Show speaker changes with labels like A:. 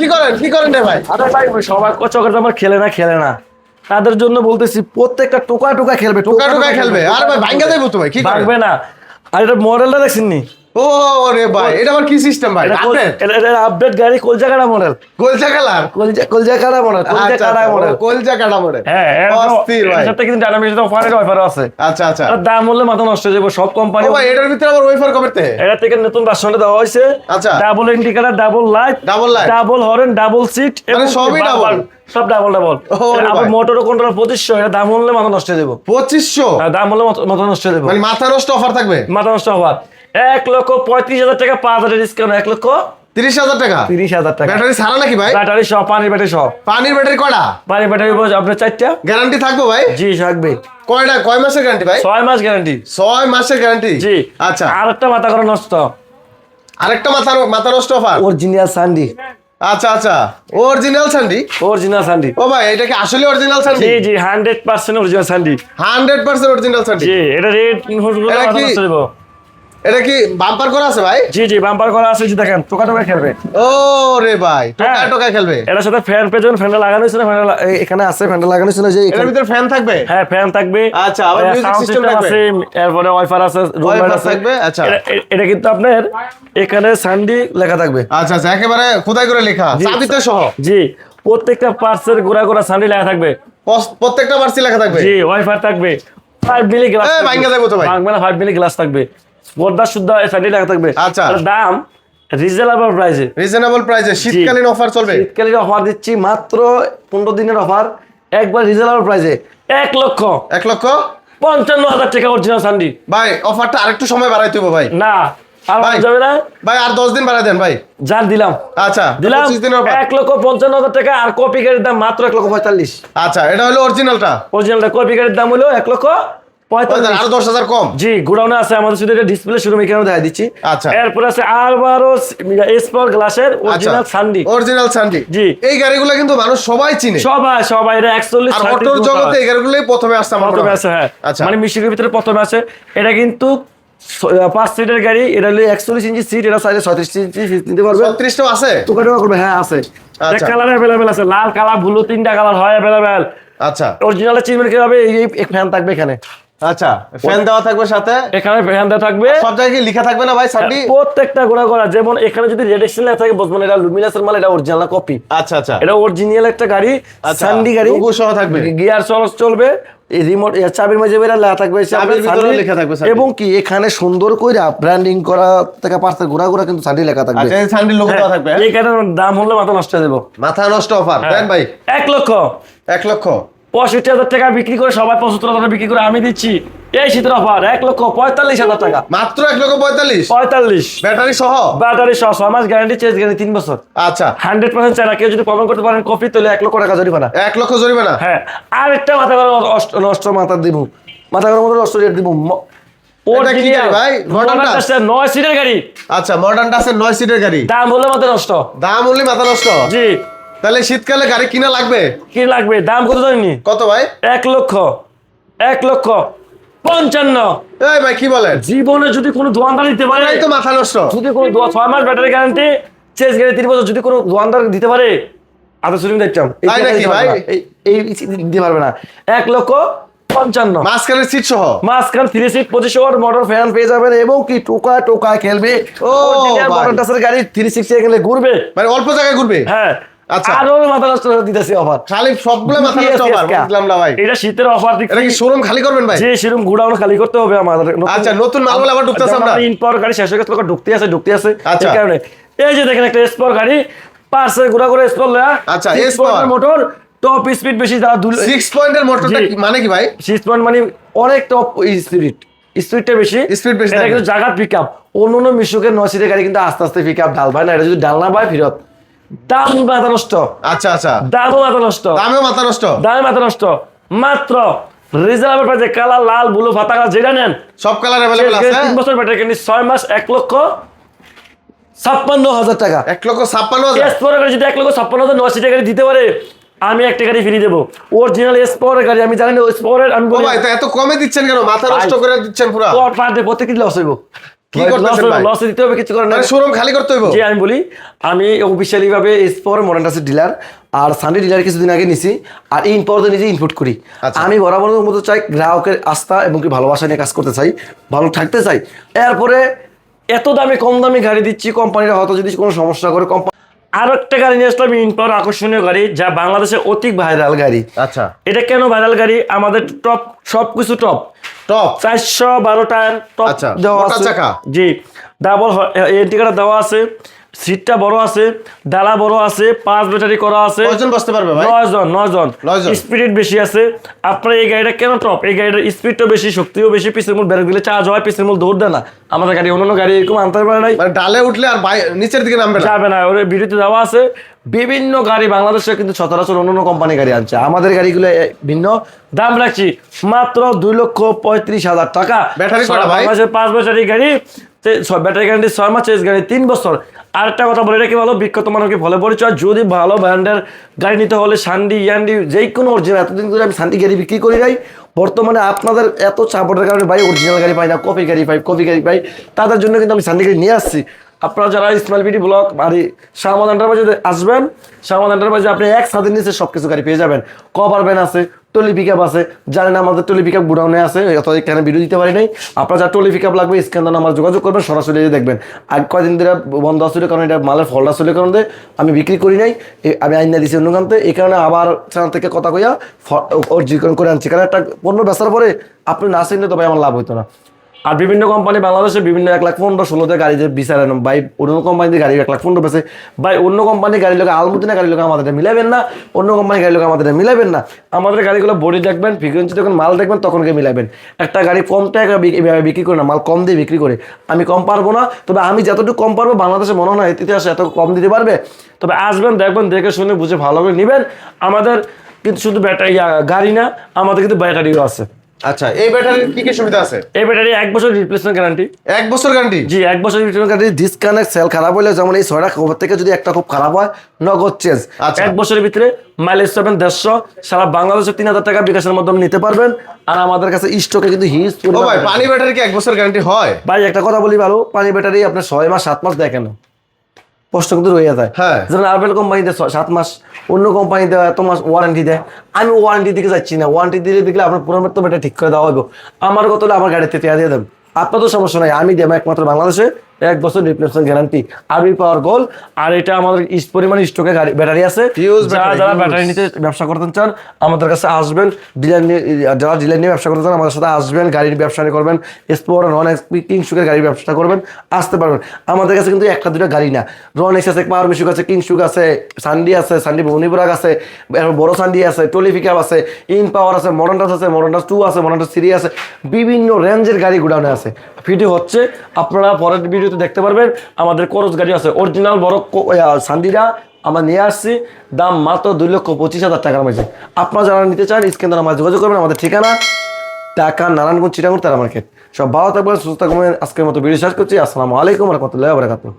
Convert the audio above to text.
A: কি করেন? কি করেন রে ভাই?
B: আরে ভাই সবার চকের আমার খেলে না খেলে না। তাদের জন্য বলতেছি প্রত্যেকটা টোকা টোকা খেলবে
A: টোকা টোকা খেলবে। আর ভাই ভাঙ্গা দেবো তো ভাই কি
B: ভাঙবে না। আর এটা মডেলটা দেখছেন নি
A: ও রে ভাই এটা আবার কি সিস্টেম ভাই? আপডেট
B: এটা আপডেট গাড়ি কলজা কাটা মডেল
A: গোলচা কালার
B: কলজা কলজা কাটা মডেল কলজা
A: আচ্ছা
B: কাটা মডেল
A: গোলচা কাটা মডেল
B: হ্যাঁ
A: অস্থির ভাই।
B: এর কিন্তু ডায়নামিক অফারের অফার আছে।
A: আচ্ছা আচ্ছা।
B: আর দাম বললে মাথা নষ্ট হয়ে যাবে সব কোম্পানি
A: ভাই এটার ভিতরে আবার ওয়েফার কবে
B: এটা থেকে নতুন ভার্সনটা দেওয়া হয়েছে।
A: আচ্ছা।
B: Double indicator double light. Double horn double seat
A: সবই double?
B: সব ডাবল ডাবল আবার। মোটর কন্ট্রোল পঁচিশশো এটা দাম হলে মাথা নষ্ট হয়ে দেবো
A: পঁচিশশো?
B: আর দাম হলে মাথা- নষ্ট হয়ে দেবো
A: মানে মাথা নষ্ট অফার থাকবে?
B: মাথা নষ্ট হওয়ার এক লক্ষ পঁয়ত্রিশ হাজার টাকা পাঁচ হাজার ডিসকাউন্ট এক লক্ষ
A: তিরিশ হাজার টাকা?
B: তিরিশ হাজার টাকা।
A: ব্যাটারি ছাড়া নাকি ভাই?
B: ব্যাটারি সহ পানির ব্যাটারি সহ।
A: পানির ব্যাটারি কয়টা?
B: পানির ব্যাটারি আপনার চারটা।
A: গ্যারান্টি থাকব ভাই?
B: জি থাকবে।
A: কয়টা কয় মাসের গ্যারান্টি ভাই?
B: ছয় মাস গ্যারান্টি।
A: ছয় মাসের গ্যারান্টি?
B: জি।
A: আচ্ছা।
B: আর একটা মাথা করা নষ্ট।
A: আরেকটা মাথা মাথা নষ্ট অফার
B: অরিজিনাল সান্ডি
A: আচ্ছা আচ্ছা। অরিজিনাল স্যান্ডি
B: অরিজিনাল সান্ডি
A: ও ভাই এটা কি আসলে অরিজিনাল স্যান্ডি
B: জি জি hundred percent original Sandy
A: hundred percent original Sandy
B: জি এটা রেড
A: এটা কি- এটা কি বাম্পার করা আছে ভাই?
B: জি জি বাম্পার করা আছে যে দেখেন টোকা টোকা খেলবে।
A: ও রে ভাই টোকা
B: হ্যাঁ।
A: টোকা খেলবে।
B: এটার সাথে ফ্যান পেছন ফ্যানটা লাগানো ছিল ফ্যানটা এখানে আছে ফ্যানটা লাগানো ছিল যে এখানে-
A: ভিতরে ফ্যান থাকবে?
B: হ্যাঁ ফ্যান থাকবে।
A: আচ্ছা, আবার
B: এর
A: system
B: system
A: থাকবে?
B: এরপরে ওয়াইফার আছে রুম আছে।
A: থাকবে, আচ্ছা।
B: এটা- কিন্তু আপনার এখানে সান্ডি লেখা থাকবে।
A: আচ্ছা আচ্ছা একেবারে খোদাই করে লেখা। চাবিতে সহ।
B: জি প্রত্যেকটা পার্সের গোড়া গোড়া সান্ডি লেখা থাকবে।
A: প্রত্যেকটা পার্সি লেখা থাকবে?
B: জি ওয়াইফার থাকবে। ফাইভ মিলি গ্লাস
A: এ, ভাঙ্গা যাব তো ভাই।
B: ভাঙবে না ফাইভ মিলি গ্লাস থাকবে। পর্দা শুদ্ধ লেখা থাকবে।
A: আচ্ছা।
B: দাম রিজনেবল প্রাইসে
A: রিজনেবল প্রাইসে শীতকালীন অফার চলবে।
B: শীতকালীন অফার দিচ্ছি মাত্র পনেরো দিনের অফার একবার রিজনেবল প্রাইসে এক লক্ষ।
A: এক লক্ষ?
B: পঞ্চান্ন হাজার টাকা অরিজিনাল সান্ডি
A: ভাই অফারটা আরেকটু সময় বাড়াইতে হবে ভাই।
B: না আর। যাবে না?
A: ভাই আর দশ দিন বাড়াই দেন ভাই।
B: যান দিলাম।
A: আচ্ছা
B: দিলাম। এক লক্ষ পঞ্চান্ন হাজার টাকা আর কপি গাড়ির দাম মাত্র এক লক্ষ পঁয়তাল্লিশ।
A: আচ্ছা এটা হলো অরিজিনালটা
B: অরিজিনালটা কপি গাড়ির দাম হলো এক লক্ষ
A: আরও দশ হাজার কম।
B: জি গোডাউনে আছে আমাদের শুধু এটা ডিসপ্লে শুরু এখানে দেখা দিচ্ছি।
A: আচ্ছা।
B: এরপর আছে আরবারো স্পর গ্লাসের অরিজিনাল সান্ডি
A: অরিজিনাল সানডি
B: জি।
A: এই গাড়িগুলো কিন্তু মানুষ সবাই চিনে।
B: সবাই সবাই এটা একচল্লিশ
A: আর অটোর জগতে এই গাড়িগুলোই প্রথমে আসছে আমার
B: প্রথমে আছে হ্যাঁ।
A: আচ্ছা।
B: মানে মিশিকের ভিতরে প্রথমে আছে এটা কিন্তু পাঁচ সিটের গাড়ি এটা হলো একচল্লিশ ইঞ্চি সিট এটা ছত্রিশ ইঞ্চি সিট নিতে পারবে।
A: ছত্রিশটাও আছে?
B: করবে হ্যাঁ আছে। কালার অ্যাভেলেবেল আছে লাল কালার ব্লু তিনটা কালার হয় অ্যাভেলেবেল
A: আচ্ছা।
B: অরিজিনাল চিনবেন কীভাবে? এই ফ্যান থাকবে এখানে।
A: আচ্ছা ফ্যান দেওয়া থাকবে সাথে।
B: এখানে ফ্যান দেওয়া থাকবে।
A: সব জায়গায় কি লেখা থাকবে না ভাই সানডি
B: প্রত্যেকটা গোড়া করা যেমন এখানে যদি লেখা থাকে বুঝবেন এটা লুমিনাসের মাল এটা অরিজিনাল কপি
A: আচ্ছা আচ্ছা।
B: এটা অরিজিনাল একটা গাড়ি
A: আচ্ছা,
B: সান্ডি গাড়ি।
A: logo সহ থাকবে।
B: গিয়ার চলস চলবে। এই রিমোট চাবির মাঝে বেরা লেখা থাকবে
A: চাবির
B: সান্ডি।
A: লেখা থাকবে
B: এবং কি এখানে সুন্দর কইরা ব্র্যান্ডিং করা থেকে পার্সেল ঘোরা ঘোরা কিন্তু সান্ডি লেখা থাকবে।
A: আচ্ছা এই সানডির লোগো দেওয়া থাকবে হ্যাঁ?
B: এই গাড়ির দাম হলে মাথা নষ্ট হয়ে দেবো
A: মাথা নষ্ট অফার
B: হ্যাঁ।
A: দেন ভাই।
B: এক লক্ষ।
A: এক লক্ষ।
B: পঁয়ষট্টি হাজার টাকা বিক্রি করে সবাই পঁচাত্তর হাজার বিক্রি করে আমি দিচ্ছি। এই শীতের অফার এক লক্ষ পঁয়তাল্লিশ হাজার টাকা।
A: মাত্র এক লক্ষ পঁয়তাল্লিশ?
B: পঁয়তাল্লিশ।
A: ব্যাটারি সহ?
B: ব্যাটারি সহ ছয় মাস গ্যারান্টি চেঞ্জ গ্যারান্টি তিন বছর।
A: আচ্ছা।
B: হান্ড্রেড পার্সেন্ট না কেউ যদি প্রমাণ করতে পারেন কপি তাহলে এক লক্ষ টাকা জরিমানা।
A: এক লক্ষ জরিমানা?
B: হ্যাঁ আর একটা মাথা গরম অষ্ট- নষ্ট মাথা দিব। মাথা গরম মতো নষ্ট রেট দিব। নয় সিটের গাড়ি।
A: আচ্ছা মডার্ন আছে নয় সিটের গাড়ি।
B: দাম হলে মাথা নষ্ট।
A: দাম হলে মাথা নষ্ট?
B: জি।
A: তাহলে শীতকালে গাড়ি কিনা লাগবে?
B: কি লাগবে? দাম কত জানি
A: কত ভাই?
B: এক লক্ষ। এক লক্ষ পঞ্চান্ন।
A: এই ভাই কি বলেন?
B: জীবনে যদি কোনো দোয়ানদার দিতে পারে
A: তো মাথা নষ্ট।
B: যদি কোনো দোয়া ছয় মাস ব্যাটারি গ্যারান্টি তিন বছর যদি কোনো দোয়ানদার দিতে পারে দেখতাম এই দিতে পারবে না। এক লক্ষ পঞ্চান্ন।
A: মাঝখানের সিট সহ?
B: মাঝখান থ্রি সিট পঁচিশ ওয়াট মোটর ফ্যান পেয়ে যাবেন এবং কি টোকা টোকা খেলবে।
A: ও, ভাই।
B: মোটর টাসের গাড়ি থ্রি সিক্সটি গেলে ঘুরবে।
A: মানে অল্প জায়গায় ঘুরবে?
B: হ্যাঁ।
A: আচ্ছা।
B: আরও মাথা নষ্ট দিতেছি অফার
A: খালি সবগুলো মাথা নষ্ট অফার বুঝলাম না ভাই।
B: এটা শীতের অফার
A: এটা কি শোরুম খালি করবেন ভাই?
B: যে সেরকম গুড়াউন খালি করতে হবে আমাদের
A: আচ্ছা, নতুন মালগুলো আবার ঢুকতেছে আমরা।
B: ইন গাড়ি শেষ হয়ে গেছে তখন ঢুকতে আছে ঢুকতে আছে।
A: আচ্ছা।
B: এই কারণে। এই যে দেখেন একটা স্পোর গাড়ি পার্সে ঘোরা করে স্পোর লয়া।
A: আচ্ছা।
B: মোটর টপ স্পিড বেশি যারা দুল
A: সিক্স পয়েন্টের মোটরটা মানে কি ভাই?
B: সিক্স পয়েন্ট মানে অনেক টপ স্পিড স্পিডটা বেশি।
A: Speed বেশি
B: এটা কিন্তু জায়গা পিক আপ অন্য অন্য মিশুকের নয় সিটের গাড়ি কিন্তু আস্তে আস্তে পিক আপ ঢাল পায় না। এটা যদি ডাল না পায় ফিরত। দাম মাথা নষ্ট।
A: আচ্ছা আচ্ছা।
B: দামও মাথা নষ্ট।
A: দামেও মাথা নষ্ট।
B: দামে মাথা নষ্ট। মাত্র প্রাইসে কালার লাল ব্লু ফাতা যেটা নেন
A: সব কালার আছে?
B: তিন বছর ব্যাটারি কিন্তু মাস এক লক্ষ ছাপ্পান্ন হাজার টাকা।
A: এক লক্ষ ছাপ্পান্ন হাজার?
B: এস গাড়ি যদি এক লক্ষ ছাপ্পান্ন হাজার সিটের গাড়ি দিতে পারে। আমি একটা গাড়ি ফ্রি দেবো। অরিজিনাল এস গাড়ি আমি জানি না এস আমি বলি
A: এত কমে দিচ্ছেন কেন? মাথা নষ্ট করে দিচ্ছেন পুরো।
B: প্রত্যেক দিন লস হইব।
A: কি করতেছেন ভাই?
B: লসে দিতে হবে কিছু করার নাই।
A: শোরুম খালি করতে হইব।
B: যে আমি বলি আমি অফিসিয়ালি ভাবে এসপর মডার্ন ডিলার আর সানডে ডিলার কিছুদিন আগে নিছি আর ইন পাওয়ার নিজে ইনপুট করি। আমি বরাবর মতো চাই গ্রাহকের আস্থা এবং কি ভালোবাসা নিয়ে কাজ করতে চাই ভালো থাকতে চাই। এরপরে এত দামে কম দামে গাড়ি দিচ্ছি কোম্পানিরা হয়তো যদি কোনো সমস্যা করে কোম্পানি আরও একটা গাড়ি নিয়ে আসলাম ইন পাওয়ার আকর্ষণীয় গাড়ি যা বাংলাদেশে অতি ভাইরাল গাড়ি।
A: আচ্ছা।
B: এটা কেন ভাইরাল গাড়ি? আমাদের টপ সব কিছু টপ
A: টপ
B: চারশো বারো টায়ার টপ দেওয়া আছে। জি ডাবল এন্টিকাটা দেওয়া আছে। সিটটা বড় আছে ডালা বড় আছে পাঁচ ব্যাটারি করা আছে।
A: কয়জন বসতে পারবে ভাই?
B: নয় জন নয় জন। স্পিড বেশি আছে। আপনার এই গাড়িটা কেন টপ এই গাড়িটার স্পিডটাও বেশি শক্তিও বেশি পিসের মূল ব্রেক দিলে চার্জ হয় পিসের মূল দৌড় দেয় না। আমাদের গাড়ি অন্যান্য গাড়ি এরকম আনতে পারে নাই।
A: মানে ডালে উঠলে আর নিচের দিকে নামবে না?
B: যাবে না ওর ভিডিওতে দেওয়া আছে। বিভিন্ন গাড়ি বাংলাদেশে কিন্তু সচরাচর অন্য কোম্পানি গাড়ি আনছে। আমাদের গাড়িগুলো ভিন্ন। দাম রাখছি মাত্র দুই লক্ষ পঁয়ত্রিশ হাজার টাকা।
A: ব্যাটারি
B: পাঁচ ব্যাটারি গাড়ি ব্যাটারি গ্যারান্টি ছয় মাস গাড়ি তিন বছর। আর একটা কথা বলে রাখি ভালো, বিখ্যাত মানুষকে ফলে পরিচয়? যদি ভালো ব্র্যান্ডের গাড়ি নিতে হলে সান্ডি, ইয়ান্ডি যে কোনো অরিজিনাল এতদিন ধরে আমি সান্ডি গাড়ি বিক্রি করি নাই। বর্তমানে আপনাদের এত সাপোর্টের কারণে ভাই অরিজিনাল গাড়ি পাই না কপি গাড়ি পাই কপি গাড়ি পাই, তাদের জন্য কিন্তু আমি সান্ডি গাড়ি নিয়ে আসছি। আপনারা যারা স্মাইল বিডি ব্লক বাড়ি শাহমাদ এন্টারপ্রাইজে আসবেন শাহমাদ এন্টারপ্রাইজে আপনি এক ছাদের নিচে সব কিছু গাড়ি পেয়ে যাবেন। কভার ভ্যান আছে টলি পিক আপ আছে। জানেন আমাদের টলি পিক আপ গুডাউনে আছে অত এখানে ভিডিও দিতে পারি নাই। আপনার যা টলি পিক আপ লাগবে, স্ক্যান আমার যোগাযোগ করবেন, সরাসরি দেখবেন। আর কয়দিন ধরে বন্ধ আসলে কারণ এটা মালের ফলটা আসলে কারণে আমি বিক্রি করি নাই। আমি আইনা দিছি অন্য কান্তে এই কারণে আবার চ্যানেল থেকে কথা কইয়া অর্জিকরণ করে আনছি। কারণ একটা পণ্য বেচার পরে আপনি না চিনলে তবে আমার লাভ হইতো না। আর বিভিন্ন কোম্পানি বাংলাদেশে বিভিন্ন এক লাখ পনেরো ষোলোতে গাড়ি যে বিচারেন ভাই অন্য কোম্পানিতে গাড়ি এক লাখ পনেরো পেছে ভাই অন্য কোম্পানি গাড়ি লোক আলমুদিনা গাড়ি লোক আমাদের মিলাবেন না, অন্য কোম্পানি গাড়ি লোক আমাদের মিলাবেন না। আমাদের গাড়িগুলো বডি দেখবেন, ফ্রিকুয়েন্সি যখন মাল দেখবেন, তখন গিয়ে মিলাবেন একটা গাড়ি কম টাকা বিক- বিক্রি করে না, মাল কম দিয়ে বিক্রি করে। আমি কম পারব না, তবে আমি যতটুকু কম পারব, বাংলাদেশে মনে হয় ইতিহাসে এত কম দিতে পারবে। তবে আসবেন, দেখবেন, দেখে শুনে বুঝে ভালো করে নেবেন। আমাদের কিন্তু শুধু ব্যাটারি গাড়ি না, আমাদের কিন্তু ব্যাটারিও আছে।
A: আচ্ছা এই ব্যাটারির কি কি সুবিধা আছে?
B: এই ব্যাটারি এক বছর রিপ্লেসমেন্ট গ্যারান্টি
A: এক বছর গ্যারান্টি
B: জি এক বছর রিটার্ন গাড়ি ডিসকানেক্ট সেল খারাপ হলে যেমন এই ছয়টা খবর থেকে যদি একটা খুব খারাপ হয় নগদ চেঞ্জ
A: আচ্ছা।
B: এক বছরের ভিতরে মাইলেজ পাবেন দেড়শো সারা বাংলাদেশে তিন হাজার টাকা বিকাশের মাধ্যমে নিতে পারবেন। আর আমাদের কাছে স্টকে কিন্তু হিউজ
A: ভাই পানি ব্যাটারি কি এক বছর গ্যারান্টি হয়?
B: ভাই একটা কথা বলি ভালো পানি ব্যাটারি আপনার ছয় মাস সাত মাস দেয় কেন প্রশ্ন কিন্তু রয়ে যায়।
A: হ্যাঁ।
B: যেমন আরবেল কোম্পানিতে সাত মাস অন্য কোম্পানিতে এত মাস ওয়ারেন্টি দেয়। আমি ওয়ারেন্টি দিকে যাচ্ছি না। ওয়ারেন্টি দিলে দেখলে আপনার তো এটা ঠিক করে দেওয়া হবে আমার কত হলে আমার গাড়িতে তেয়া দিয়ে দেবেন আপনার তো সমস্যা নাই। আমি দেবো একমাত্র বাংলাদেশে। এক বছর রিপ্লেসমেন্ট গ্যারান্টি আরবি পাওয়ার গোল আর এটা আমাদের পরিমাণ স্টকে গাড়ি ব্যাটারি আছে। যারা যারা ব্যাটারি নিতে ব্যবসা করতে চান আমাদের কাছে আসবেন। ডিলার নিয়ে যারা ডিলার নিয়ে ব্যবসা করতে চান আমাদের সাথে আসবেন গাড়ির ব্যবসা করবেন। স্পোর নন এক্সপি কিংসুকের গাড়ির ব্যবসা করবেন আসতে পারবেন। আমাদের কাছে কিন্তু একটা দুটো গাড়ি না। রন এক্স আছে পাওয়ার মিশুক আছে কিংসুক আছে সান্ডি আছে সান্ডি মণিপুরাগ আছে বড় সান্ডি আছে টলিফিকাপ আছে ইন পাওয়ার আছে মডার্ন আছে মডার্ন টু আছে মডার্ন থ্রি আছে। বিভিন্ন রেঞ্জের গাড়ি গুডাউনে আছে। ভিডিও হচ্ছে, আপনারা পরের ভিডিওতে দেখতে পারবেন, আমাদের করজ গাড়ি আছে, অরিজিনাল বড় সান্দিরা, আমরা নিয়ে আসছি, দাম মাত্র দুই লক্ষ পঁচিশ হাজার টাকার মাঝে। আপনারা যারা নিতে চান স্ক্যান আমার যোগাযোগ করবেন, আমাদের ঠিকানা টাকা নারায়ণগঞ্জ চিটাঙ্গুর তারা মার্কেট সব ভালো থাকবেন, সুস্থ থাকবেন, আজকের মতো ভিডিও শেষ করছি, আসসালামু আলাইকুম, রহমতুল্লাহ বারাকাতুহ।